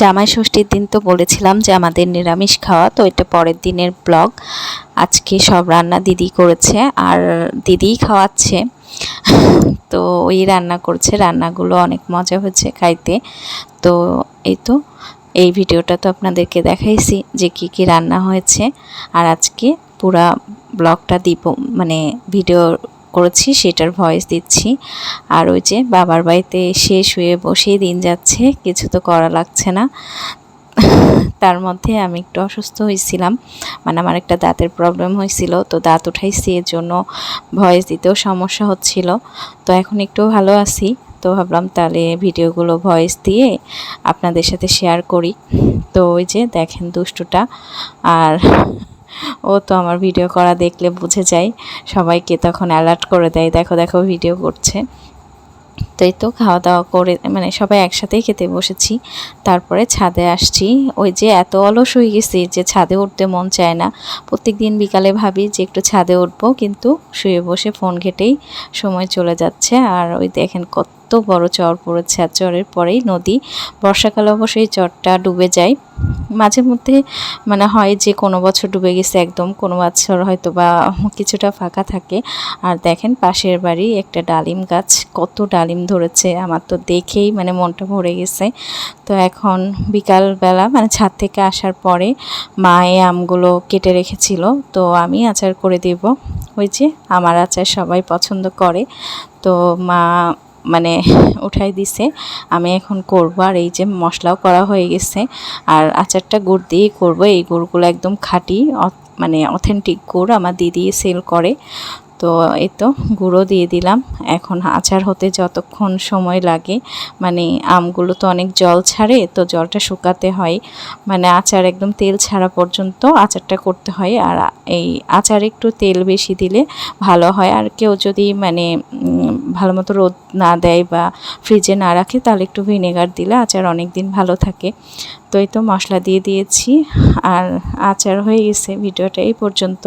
জামাই ষষ্ঠীর দিন তো বলেছিলাম যে আমাদের নিরামিষ খাওয়া, তো এটা পরের দিনের ব্লগ। আজকে সব রান্না দিদি করেছে আর দিদিই খাওয়াচ্ছে। তো ওই রান্না করছে, রান্নাগুলো অনেক মজা হয়েছে খাইতে। তো এই তো, এই ভিডিওটা তো আপনাদেরকে দেখাইছি যে কি কি রান্না হয়েছে। আর আজকে পুরা ব্লগটা দিব মানে ভিডিও করেছি, সেটার ভয়েস দিচ্ছি। আর ওই যে বাবার বাড়িতে এসে শুয়ে বসেই দিন যাচ্ছে, কিছু তো করা লাগছে না। তার মধ্যে আমি একটু অসুস্থ হয়েছিলাম মানে আমার একটা দাঁতের প্রবলেম হয়েছিল, তো দাঁত উঠাইছি, এর জন্য ভয়েস দিতেও সমস্যা হচ্ছিল। তো এখন একটু ভালো আছি, তো ভাবলাম তাহলে ভিডিওগুলো ভয়েস দিয়ে আপনাদের সাথে শেয়ার করি। তো ওই যে দেখেন দুষ্টুটা, আর ও তো আমার ভিডিও করা দেখলে বুঝে যায়। সবাইকে তখন অ্যালার্ট করে দেয়, দেখো দেখো ভিডিও করছে। তো তো খাওয়া দাওয়া করে মানে সবাই একসাথেই খেতে বসেছি। তারপরে ছাদে আসছি। ওই যে এত অলস হয়ে গেছি যে ছাদে উঠতে মন চায় না। প্রত্যেক দিন বিকালে ভাবি যে একটু ছাদে উঠবো, কিন্তু শুয়ে বসে ফোন ঘেটেই সময় চলে যাচ্ছে। আর ওই দেখেন কত বড় চর পড়েছে, আর চরের পরেই নদী। বর্ষাকালে অবশ্যই চরটা ডুবে যায়। মাঝে মধ্যে মানে হয় যে কোনো বছর ডুবে গেছে একদম, কোনো বছর হয়তো বা কিছুটা ফাঁকা থাকে। আর দেখেন পাশের বাড়ি একটা ডালিম গাছ, কত ডালিম ধরেছে, আমার তো দেখেই মানে মনটা ভরে গেছে। তো এখন বিকালবেলা মানে ছাদ থেকে আসার পরে মা এই আমগুলো কেটে রেখেছিল, তো আমি আচার করে দেব। ওই যে আমার আচার সবাই পছন্দ করে। তো মা মানে উঠাই দিছে। আমি এখন করব। আর এই যে মশলাও করা হয়ে গেছে। আর আচারটা গুড় দিয়েই করব। এই গুড়গুলো একদম খাঁটি মানে অথেন্টিক গুড় আমার দিদি সেল করে। তো এই তো গুঁড়ো দিয়ে দিলাম। এখন আচার হতে যতক্ষণ সময় লাগে। মানে আমগুলো তো অনেক জল ছাড়ে, তো জলটা শুকাতে হয়। মানে আচার একদম তেল ছাড়া পর্যন্ত আচারটা করতে হয়। আর এই আচার একটু তেল বেশি দিলে ভালো হয়। আর কেউ যদি মানে ভালো মতো রোদ না দেয় বা ফ্রিজে না রাখে, তাহলে একটু ভিনেগার দিলে আচার অনেক দিন ভালো থাকে। তো এই তো মশলা দিয়ে দিয়েছি, আর আচার হয়ে গেছে। ভিডিওটা এই পর্যন্ত।